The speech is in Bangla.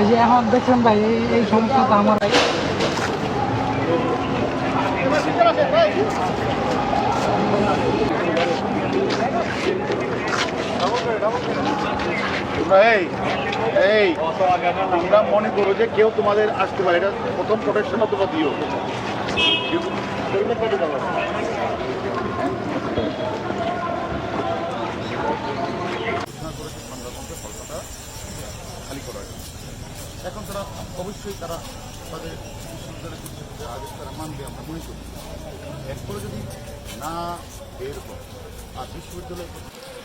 এই যে এখন দেখছেন ভাই, এই এই সমস্যাটা আমার তোমরা এই তোমরা মনে করো যে কেউ তোমাদের আসতে পারে এটা প্রথম প্রোটেকশনও তোমরা দিও খালি জন্য। এখন তারা অবশ্যই তারা তাদের বিশ্ববিদ্যালয় কর্তৃপক্ষের আদেশ তারা মানবে, আমরা মনে করি। এরপরে যদি না বের হয়, আর বিশ্ববিদ্যালয় কর্তৃপক্ষ